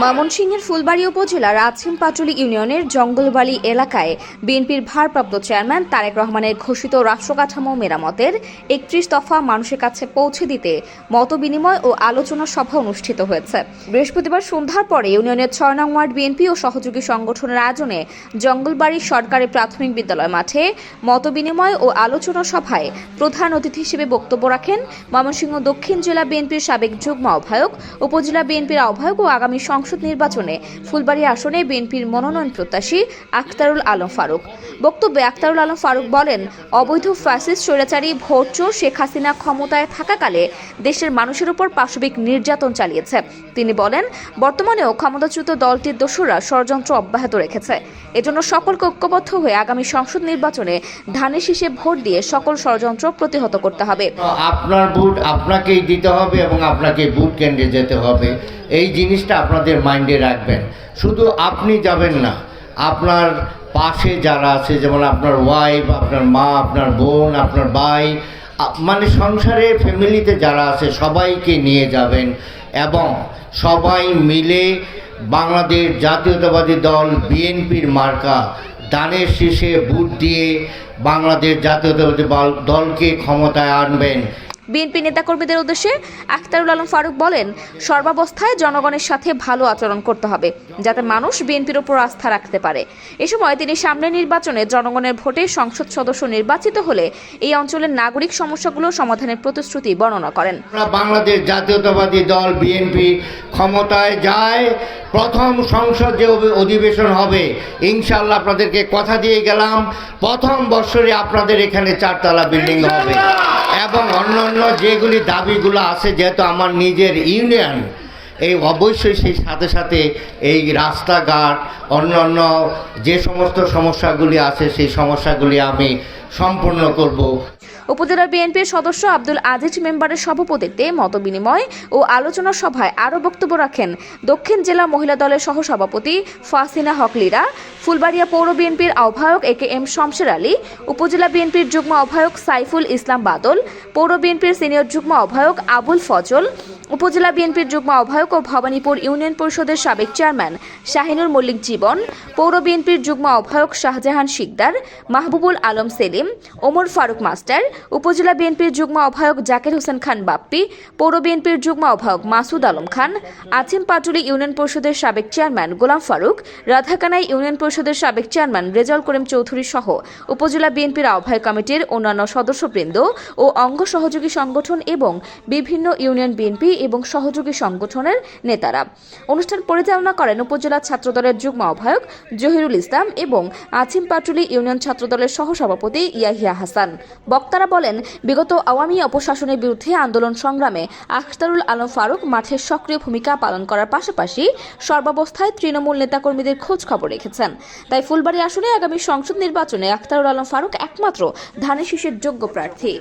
ময়মনসিংহের ফুলবাড়ি উপজেলার আছিম পাটুলি ইউনিয়নের জঙ্গলবাড়ি এলাকায় বিএনপির ভারপ্রাপ্ত চেয়ারম্যান তারেক রহমানের ঘোষিত রাষ্ট্রকাঠামো মেরামতের একত্রিশ দফা মানুষের কাছে পৌঁছে দিতে মতবিনিময় ও আলোচনা সভা অনুষ্ঠিত হয়েছে। বৃহস্পতিবার সন্ধ্যার পরে ইউনিয়নের ছয় নং ওয়ার্ড বিএনপি ও সহযোগী সংগঠনের আয়োজনে জঙ্গলবাড়ি সরকারি প্রাথমিক বিদ্যালয় মাঠে মতবিনিময় ও আলোচনা সভায় প্রধান অতিথি হিসেবে বক্তব্য রাখেন ময়মনসিংহ দক্ষিণ জেলা বিএনপির সাবেক যুগ্ম আহ্বায়ক, উপজেলা বিএনপির আহ্বায়ক ও আগামী সংসদ নির্বাচনে ফুলবাড়ী আসনে বিএনপির মনোনয়ন প্রত্যাশী আখতারুল আলম ফারুক। বক্তব্যে আখতারুল আলম ফারুক বলেন, অবৈধ ফ্যাসিস্ট, স্বৈরাচারী, ভোটচোর শেখ হাসিনা ক্ষমতায় থাকাকালে দেশের মানুষের উপর পাশবিক নির্যাতন চালিয়েছে। তিনি বলেন, বর্তমানেও ক্ষমতাচ্যুত দলটির দোসররা ষড়যন্ত্র অব্যাহত রেখেছে। এজন্য সকলকে ঐক্যবদ্ধ হয়ে আগামী সংসদ নির্বাচনে ধানের শীষে ভোট দিয়ে সকল ষড়যন্ত্র প্রতিহত করতে হবে। আপনার বুট আপনাকেই দিতে হবে এবং আপনাকে বুট কেন্দ্রে যেতে হবে। এই জিনিসটা আপনাদের মাইন্ডে রাখবেন। শুধু আপনি যাবেন না, আপনার পাশে যারা আছে, যেমন আপনার ওয়াইফ আপনার মা, আপনার বোন, আপনার ভাই মানে সংসারে ফ্যামিলিতে যারা আছে, সবাইকে নিয়ে যাবেন এবং সবাই মিলে বাংলাদেশ জাতীয়তাবাদী দল, বিএনপির মার্কা, দানের শীষে বুট দিয়ে বাংলাদেশ জাতীয়তাবাদী দলকে ক্ষমতায় আনবেন। বিএনপি নেতাকর্মীদের উদ্দেশ্যে আখতারুল আলম ফারুক বলেন, সর্বাবস্থায় জনগণের সাথে ভালো আচরণ করতে হবে, যাতে মানুষ বিএনপির উপর আস্থা রাখতে পারে। এ সময় তিনি সামনের নির্বাচনে জনগণের ভোটে সংসদ সদস্য নির্বাচিত হলে এই অঞ্চলের নাগরিক সমস্যাগুলো সমাধানের প্রতিশ্রুতি বর্ণনা করেন। বাংলাদেশ জাতীয়তাবাদী দল বিএনপি ক্ষমতায় যায় প্রথম সংসদ যে অধিবেশন হবে ইনশাল্লাহ আপনাদেরকে কথা দিয়ে গেলাম। প্রথম বৎসরে আপনাদের এখানে চারতলা বিল্ডিং হবে। এবং অন্যান্য যেগুলি দাবিগুলো আছে যেহেতু আমার নিজের ইউনিয়ন এই অবশ্যই সেই সাথে সাথে এই রাস্তাঘাট অন্যান্য যে সমস্ত সমস্যাগুলি আছে সেই সমস্যাগুলি আমি সম্পূর্ণ করব। উপজেলা বিএনপির সদস্য আব্দুল আজিজ মেম্বারের সভাপতিত্বে মতবিনিময় ও আলোচনা সভায় আরও বক্তব্য রাখেন দক্ষিণ জেলা মহিলা দলের সহসভাপতি ফাসিনা হক লীরা ফুলবাড়িয়া পৌর বিএনপির আহ্বায়ক এ কে এম শমশের আলী, উপজেলা বিএনপির যুগ্ম আহ্বায়ক সাইফুল ইসলাম বাদল, পৌর বিএনপির সিনিয়র যুগ্ম আহ্বায়ক আবুল ফজল, উপজেলা বিএনপির যুগ্ম আহ্বায়ক ও ভবানীপুর ইউনিয়ন পরিষদের সাবেক চেয়ারম্যান শাহিনুর মল্লিক জীবন, পৌর বিএনপির যুগ্ম আহ্বায়ক শাহজাহান শিকদার, মাহবুবুল আলম সেলিম, ওমর ফারুক মাস্টার, উপজেলা বিএনপির যুগ্ম আহ্বায়ক জাকির হোসেন খান বাপ্পি, পৌর বিএনপির যুগ্ম আহ্বায়ক মাসুদ আলম খান, আছিম পাটুলি ইউনিয়ন পরিষদের সাবেক চেয়ারম্যান গোলাম ফারুক, রাধাকানাই ইউনিয়ন পরিষদের সাবেক চেয়ারম্যান রেজাউল করিম চৌধুরী সহ উপজেলা বিএনপির আহ্বায়ক কমিটির অন্যান্য সদস্যবৃন্দ ও অঙ্গ সহযোগী সংগঠন এবং বিভিন্ন ইউনিয়ন বিএনপি এবং সহযোগী সংগঠনের নেতারা। অনুষ্ঠান পরিচালনা করেন উপজেলা ছাত্রদলের যুগ্ম আহ্বায়ক জহিরুল ইসলাম এবং আছিম পাটুলি ইউনিয়ন ছাত্রদলের সহসভাপতি ইয়াহিয়া হাসান। বক্তারা বলেন, বিগত আওয়ামী অপশাসনের বিরুদ্ধে আন্দোলন সংগ্রামে আখতারুল আলম ফারুক মাঠে সক্রিয় ভূমিকা পালন করার পাশাপাশি সর্বাবস্থায় তৃণমূল নেতাকর্মীদের খোঁজ খবর রেখেছেন। তাই ফুলবাড়ি আসনে আগামী সংসদ নির্বাচনে আখতারুল আলম ফারুক একমাত্র ধানের শীষের যোগ্য প্রার্থী।